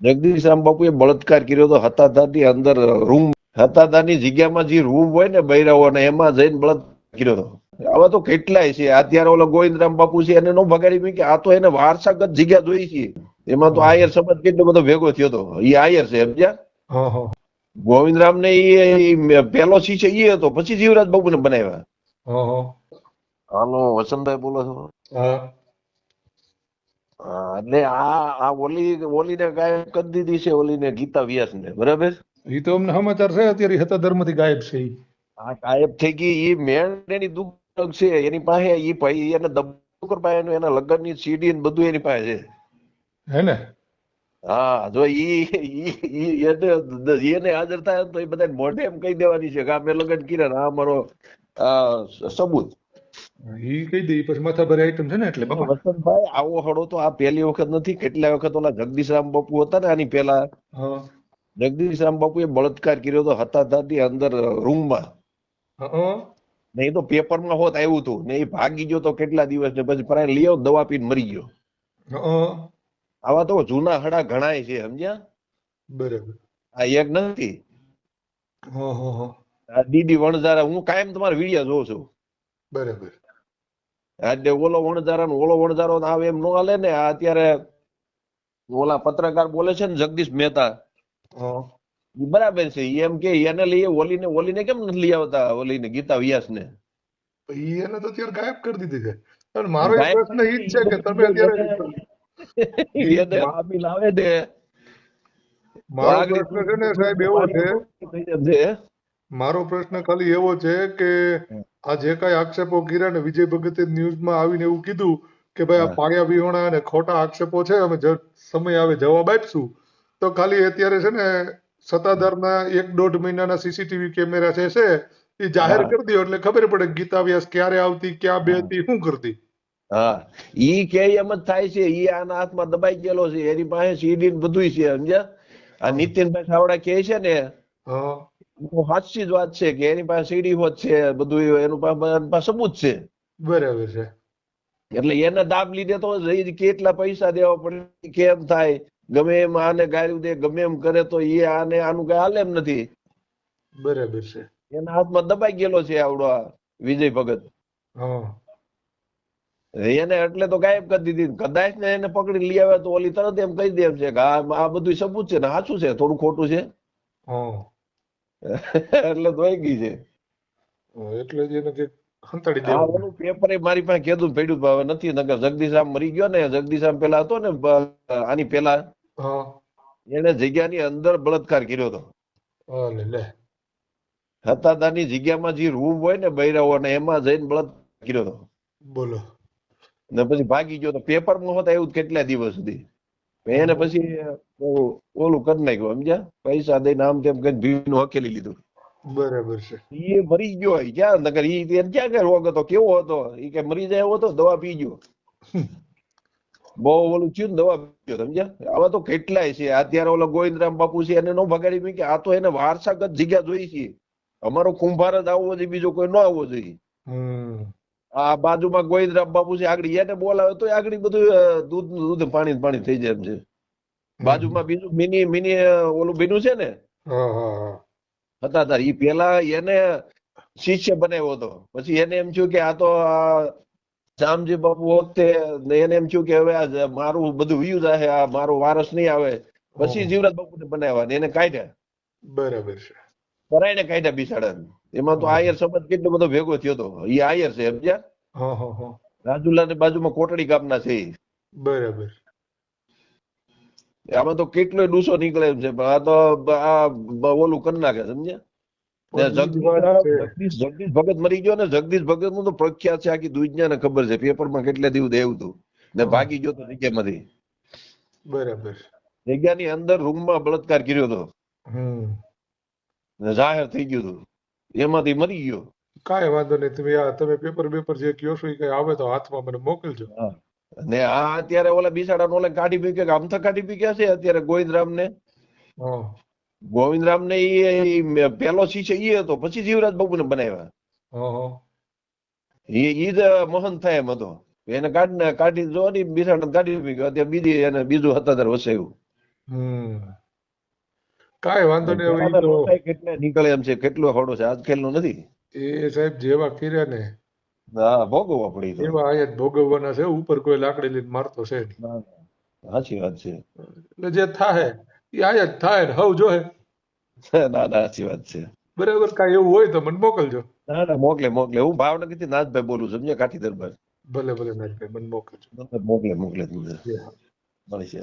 જગદીશ રામ બાપુએ બળાત્કાર કર્યો હતો હતાધારની અંદર રૂમ હતાધારની જગ્યામાં જે રૂમ હોય ને બૈરાઓને એમાં જઈને બળાત્કાર કર્યો હતો. આવા તો કેટલાય છે. અત્યારે ઓલો ગોવિંદરામ બાપુ છે એને નો ભગાડી મૂકી આ તો એને વારસાગત જગ્યા જોઈ છે. એમાં તો આયર સમાજ કેટલો બધો ભેગો થયો હતો. એ આયર છે સમજ્યા? હા હા. ગોવિંદરામ ને એ પેલો સી છે એ હતો. પછી જીવરાજ બાપુ ને બનાવ્યા. હા હા. હાલો વસંતભાઈ બોલો છો. હા. હા, એટલે આ આ ઓલી ઓલીને ગાયબ કરી દીધી છે ઓલીને ગીતા વ્યાસ ને બરાબર? એ તો અમને સમાચાર છે અત્યારે હતા ધર્મથી ગાયબ છે આ ગાયબ થઈ ગઈ એ મેન એની દુઃખ છે એની પાસે એ ભાઈ એને દબુકર પાસે એનું લગ્નની સીડી ને બધું એની પાસે છે. હે ને? હા જો ઈ ઈ- એને હાજર થાય તો એ બધા મોઢે એમ કહી દેવાની છે કે આ મેં લગ્ન કર્યા આ મારો સબૂત. ઈ કહી દે પછી માથા ભરે છે ને એટલે બાપા. વસંતભાઈ આવો હળો તો આ પહેલી વખત નથી કેટલા વખત ઓલા જગદીશરામ બાપુ હતા ને આની પેલા બળાત્કાર કર્યો અંદર તો આવ્યું હતું ને એ ભાગી ગયો તો કેટલા દિવસ ને પછી પરાણે લઈ આવો દવા પીને મરી ગયો. આવા તો જૂના હડા ઘણાય છે સમજ્યા? બરાબર. આ એક નથી. ડીડી વણઝારા હું કાયમ તમારા વીડિયો જોઉં છું. બરાબર. એટલે ઓલો વણઝારા ને ઓલો વણઝારો આવે એમ નો હાલે ને આ અત્યારે ઓલા પત્રકાર બોલે છે ને જગદીશ મહેતા. બરાબર છે એમ કે એને લઈએ ઓલી ને ઓલી ને કેમ નથી લઈ આવતા ઓલીને ગીતા વ્યાસ ને? એને તો અત્યારે ગાયબ કરી દીધી છે. પણ મારો એક પ્રશ્ન એ જ છે કે તમે અત્યારે એને લાવે દે મારો પ્રશ્ન છે ને સાહેબ એવો છે. મારો પ્રશ્ન ખાલી એવો છે કે આ જે કાંઈ આક્ષેપો કર્યા ને વિજય ભગતે ન્યૂઝમાં આવીને એવું કીધું કે ભાઈ આ. પાયા વિહોણા અને ખોટા આક્ષેપો છે અમે સમય આવે જવાબ આપશું. તો ખાલી અત્યારે છે ને સત્તાધારના એક દોઢ મહિનાના સીસીટીવી કેમેરા છે છે એ જાહેર. કરી દો એટલે ખબર પડે ગીતા વ્યાસ ક્યારે આવતી ક્યાં બેહતી શું કરતી. હા. ઈ કે એમ જ થાય છે ઈ આના હાથમાં દબાઈ ગયેલો છે એની પાસે સીડી બધું છે સમજ્યા? આ નીતિનભાઈ ચાવડા કે છે ને હા. સાચી જ વાત છે કે એની પાસે સીડી હોત છે બધું એનું પાસે સબૂત છે. બરાબર છે. એટલે એને દાબ લીધે તો કેટલા પૈસા દેવા પડે કેમ થાય? ગમે એમ આને ગાળ્યું દે ગમે એમ કરે તો એ આને આનું કઈ હાલે એમ નથી. બરાબર છે. એના હાથમાં દબાઈ ગયેલો છે આવડો આ વિજય ભગત. હા. એને એટલે તો ગાયબ કરી દીધી. કદાચ ને એને પકડી લઈ આવે તો ઓલી તરત એમ કહી દે એમ છે કે આ આ બધું સબૂત છે ને સાચું છે થોડું ખોટું છે. હા. એટલે ધોઈ ગઈ છે એટલે જ એને કે હંતાડી આ દેવાનું. ઓલું પેપર મારી પાસે કીધું પડ્યું હવે નથી નગર જગદીશામ મરી ગયો ને જગદીશામ પેલા હતો ને આની પેલા હા. એને જગ્યાની અંદર બળાત્કાર કર્યો હતો. હા લે લે. જગ્યામાં જે રૂમ હોય ને બૈરાઓને એમાં જઈને બળાત્કાર કર્યો હતો. બોલો. ને પછી ભાગી ગયો તો પેપરમાં હોત એવું કેટલા દિવસ સુધી? એને પછી ઓલું કરી નાખ્યું સમજ્યા? પૈસા દઈને આમ તેમ કઈ ભીડનું હકેલી લીધું. બરાબર છે. એ મરી ગયો હોય ક્યાં? નગર ઈ ક્યાં કઈ રોગ હતો કેવો હતો? એ કે મરી જાય એવો હતો દવા પી ગયો. બહુ ઓલું થયું દવા પી સમજ્યા? આવા તો કેટલાય છે. અત્યારે ઓલો ગોવિંદરામ બાપુ છે એને નો ભગાડી મૂકી આ તો એને વારસાગત જગ્યા જોઈ છે. અમારો કુંભાર જ આવવો જોઈએ બીજો કોઈ ન આવવો જોઈએ. આ બાજુમાં ગોવિંદરામ બાપુ છે આગળ એને બોલાવે તો આગળ બધું દૂધ દૂધ પાણી પાણી થઈ જાય એમ છે. બાજુમાં બીજું મિની મિની ઓલું બીનું છે ને? હા હા હા. હતા એ પેલા એને શિષ્ય બનાવ્યો હતો. પછી એને એમ થયું કે આ તો આ જામજી બાપુ વખતે એને એમ થયું કે હવે આ મારું બધું વ્યુ જાય આ મારો વારસ નહીં આવે. પછી. જીવરાજ બાપુને બનાવ્યા એને કાઢ્યા. બરાબર છે. પરાયને કાઢ્યા બિસાડા એમાં તો આયર સમાજ કેટલો બધો ભેગો થયો હતો એ આયર છે સમજ્યા? રાજુલા ની બાજુમાં કોટડી ગામના છે. બરાબર. આમાં તો કેટલો ડૂસો નીકળે એમ છે પણ આ તો આ ઓલું કરી નાખે સમજ્યા? જગદીશ ભગત મરી ગયો ને જગદીશ ભગતનું તો પ્રખ્યાત છે આખી દુનિયાને ખબર છે પેપરમાં કેટલા દિવસ એવું હતું ને ભાગી ગયો તો જગ્યામાંથી બરાબર. જગ્યાની અંદર રૂમમાં બળાત્કાર કર્યો હતો હમ. જાહેર થઈ ગયું હતું એમાંથી મરી ગયો. કાંઈ વાંધો નહીં. તમે આ તમે પેપર પેપર જે કયો છો એ કઈ આવે તો હાથમાં મને મોકલજો. ને આ અત્યારે ઓલા બિસાડા ઓલે કાઢી પી ગયા આમ તો કાઢી પી છે અત્યારે ગોવિંદરામ ને ગોવિંદરામ ને એ પેલો શિષ્ય ઈ હતો પછી જીવરાજ બાબુ ને બનાવ્યા એ ઈ ઈ જ મહંત થાય એમ હતો. એને કાઢી કાઢી જો ને બિસાડા કાઢી પી ગયો અત્યારે બીજી એને બીજું હતા ત્યારે વસાયું. હમ. કાંઈ વાંધો નહીં તો કેટલા નીકળે એમ છે કેટલું ખોડું છે આજકાલનું નથી? એ સાહેબ જેવા કર્યા ને. હા ભોગવવા પડી તો. એવા ભોગવવાના છે ઉપર કોઈ લાકડી લઈને મારતો છે નહીં. સાચી વાત છે. એટલે જે થાય એ જ થાય ને હવ જોહે. ના ના સાચી વાત છે. બરાબર કાંઈ એવું હોય તો મને મોકલજો. ના ના મોકલે મોકલે. હું ભાવનગરથી નાથભાઈ બોલું છું સમજ્યા કાઠી દરબાર ભલે ભલે નાથભાઈ મને મોકલજો. મોકલે મોકલે તમને મળી છે